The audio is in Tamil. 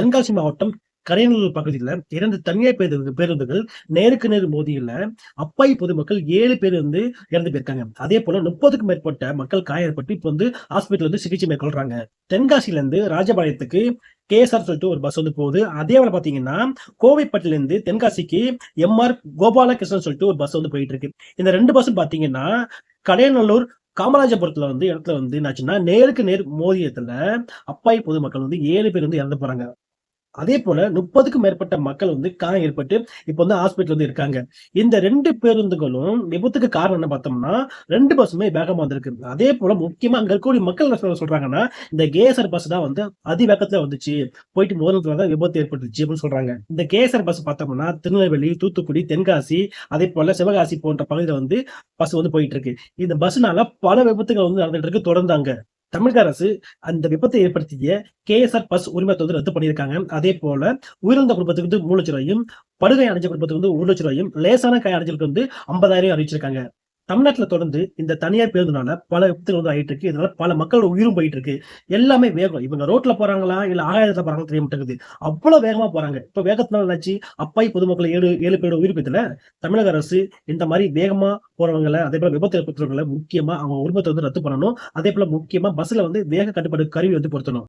தென்காசி மாவட்டம் கரையநல்லூர் பகுதியில இரண்டு தனியார் பேருந்து பேருந்துகள் நேருக்கு நேர் மோதியில அப்பாய் பொதுமக்கள் ஏழு பேர் வந்து இறந்து போயிருக்காங்க. அதே போல முப்பதுக்கும் மேற்பட்ட மக்கள் காயப்பட்டு இப்போ வந்து ஹாஸ்பிட்டல் வந்து சிகிச்சை மேற்கொள்றாங்க. தென்காசில இருந்து ராஜபாளையத்துக்கு கேஎஸ்ஆர் சொல்லிட்டு ஒரு பஸ் வந்து போகுது. அதே போல பாத்தீங்கன்னா கோவைப்பட்டில இருந்து தென்காசிக்கு எம்ஆர் கோபாலகிருஷ்ணன் சொல்லிட்டு ஒரு பஸ் வந்து போயிட்டு இருக்கு. இந்த ரெண்டு பஸ்ஸும் பாத்தீங்கன்னா கடையநல்லூர் காமராஜபுரத்துல வந்து இடத்துல வந்து என்னாச்சுன்னா நேருக்கு நேர் மோதியத்துல அப்பாய் பொதுமக்கள் வந்து ஏழு பேர் வந்து இறந்து போறாங்க. அதே போல முப்பதுக்கும் மேற்பட்ட மக்கள் வந்து காயம் ஏற்பட்டு இப்போ வந்து ஹாஸ்பிட்டல் வந்து இருக்காங்க. இந்த ரெண்டு பேருந்துகளும் விபத்துக்கு காரணம் என்ன பார்த்தோம்னா ரெண்டு பஸ்ஸுமே வேகமா வந்திருக்கு. அதே போல முக்கியமா அங்க இருக்கக்கூடிய மக்கள் என்ன சொல்றாங்கன்னா இந்த கேசர் பஸ் தான் வந்து அதிவேகத்துல வந்துச்சு. போயிட்டு முதல்ல தான் விபத்து ஏற்பட்டுச்சு அப்படின்னு சொல்றாங்க. இந்த கேசர் பஸ் பார்த்தோம்னா திருநெல்வேலி தூத்துக்குடி தென்காசி அதே போல சிவகாசி போன்ற பகுதியில் வந்து பஸ் வந்து போயிட்டு இருக்கு. இந்த பஸ்னால பல விபத்துகள் வந்து நடந்துட்டு இருக்கு. தொடர்ந்தாங்க தமிழக அரசு அந்த விபத்தை ஏற்படுத்திய கேஎஸ்ஆர் பஸ் உரிமத்தை வந்து ரத்து பண்ணியிருக்காங்க. அதே போல உயிரிழந்த குடும்பத்துக்கு வந்து மூணு லட்சம் ரூபாயும் படுகை அடைஞ்ச குடும்பத்துக்கு வந்து ஒரு லட்சம் ரூபாயும் லேசான கை அடைஞ்சலுக்கு வந்து ஐம்பதாயிரம் அறிவிச்சிருக்காங்க. தமிழ்நாட்டுல தொடர்ந்து இந்த தனியார் பேருந்துனால பல விபத்துகள் வந்து ஆயிட்டு இருக்கு. இதனால பல மக்களோட உயிரும் போயிட்டு இருக்கு. எல்லாமே வேகம். இவங்க ரோட்ல போறாங்களா இல்ல ஆகாயத்துல போறாங்களா தெரிய மாட்டேங்குது. அவ்வளவு வேகமா போறாங்க. இப்ப வேகத்தினால என்னாச்சு? அப்பாய் பொதுமக்கள் ஏழு ஏழு பேரோட உயிர் போயிட்டுல தமிழக அரசு இந்த மாதிரி வேகமா போறவங்களை அதே போல விபத்து ஏற்படுத்துறவங்களை முக்கியமா அவங்க உரிமத்தை வந்து ரத்து பண்ணணும். அதே போல முக்கியமா பஸ்ல வந்து வேக கட்டுப்பாடு கருவி வந்து பொருத்தணும்.